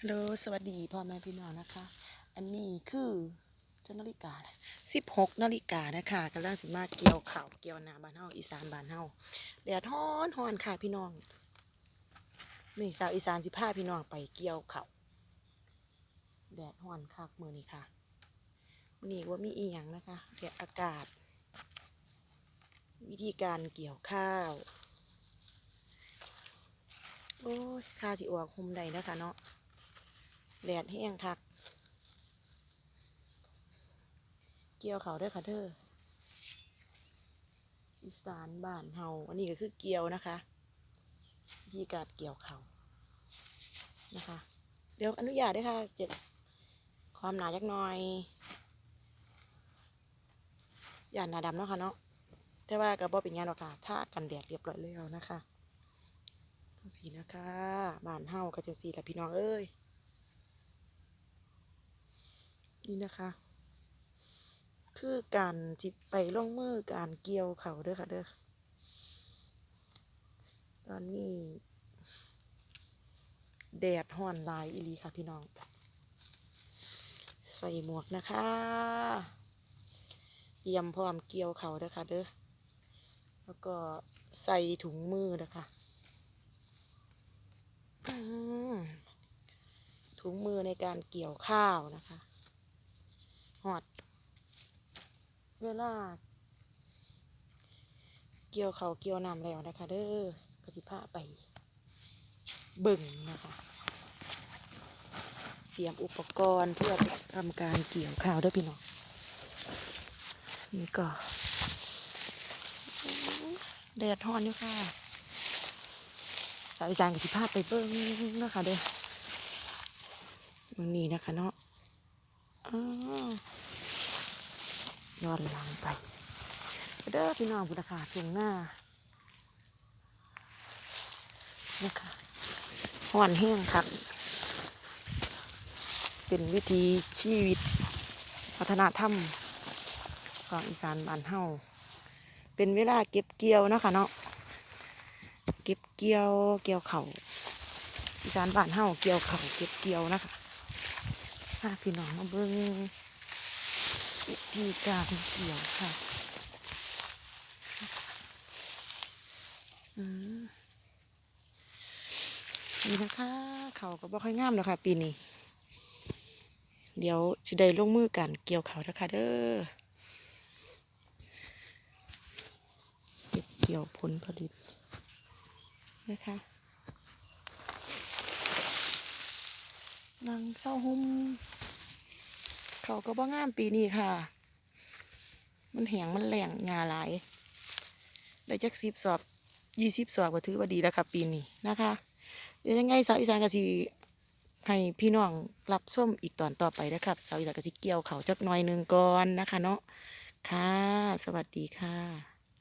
ฮัลโหลสวัสดีพ่อแม่พี่น้องนะคะ อันนี้คือเจ้านาฬิกาสิบหกนาฬิกานะคะกำลังสิมาเกี่ยวข่าวเกี่ยวนาบ้านเฮาอีสานบ้านเฮาแดดฮ้อนฮ้อนค่ะพี่น้องนี่สาวอีสานสิพาพี่น้องไปเกี่ยวข่าวแดดฮ้อนคักมือนี้ค่ะมือนี่ว่ามีอีหยังนะคะแดดอากาศ วิธีการเกี่ยวข้าวโอ้ยข้าสิอวกคุมใดนะคะเนาะ แดดแห้งคัก เกี่ยวเขาด้วยค่ะเธออีสานบ้านเฮาอันนี้ก็คือเกี่ยวนะคะวิธีการเกี่ยวเขานะคะ เดี๋ยวอนุญาตด้วยค่ะเจ็บความหนาจักหน่อยอย่าหนาดำเนาะค่ะเนาะแต่ว่าก็บ่เป็นหยังหรอกค่ะถ้ากันแดดเรียบร้อยแล้วนะคะสีนะคะบ้านเฮาก็จังสีแหละพี่น้องเอ้ย นี่นะคะ คือการจิบไปลงมือการเกี่ยวเขาเด้อค่ะเด้อตอนนี้ แดดห่อนลายอีลีค่ะพี่น้อง ใส่หมวกนะคะเตรียมพร้อมเกี่ยวเขาเด้อค่ะเด้อแล้วก็ใส่ถุงมือนะคะถุงมือในการเกี่ยวข้าวนะคะ หอด เวลา เกี่ยวเขาวเกี่ยวน้ำแล้วนะคะ เด้อกสิพาไปเบิ่งนะคะ เตรียมอุปกรณ์เพื่อทำการเกี่ยวข้าวด้วยพี่น้องนี่ก็แดดฮ้อนอยู่ค่ะสาวอีสานกับสิพาไปเบิ่งนะคะเด้อมันนี้นะคะเนาะ ย้อนหลังไป เด้อพี่น้องพุทธคาเพียงหน้านะคะห่อนแห้งครับเป็นวิธีชีวิตวัฒนธรรมของอีสานบ้านเฮาเป็นเวลาเก็บเกี่ยวนะคะเนาะเก็บเกี่ยวเกี่ยวเขาวอีสานบ้านเฮาเกี่ยวเขาเก็บเกี่ยวนะคะ พาพี่น้องมาเบิ่งวิธีการเกี่ยวค่ะอืมนี่นะคะ เขาก็บ่ค่อยงามแล้วค่ะ ปีนี้ เดี๋ยวจะได้ลงมือกันเกี่ยวเขานะคะเด้อเก็บเกี่ยวผลผลิตนะคะ นางเศร้าหุ่มเขาก็บ่งามปีนี้ค่ะ มันแหงมันแหลงงาหลาย ได้จักสิบสอบยี่สิบสอบก็ถือว่าดีแล้วค่ะปีนี้นะคะเดี๋ยวยังไงสาวอีสานก็สิให้พี่น้องรับส้มอีกตอนต่อไปนะครับสาวอีสานก็สิเกี่ยวเขาจักหน่อยหนึ่งก่อนนะคะเนาะค่ะ สวัสดีค่ะ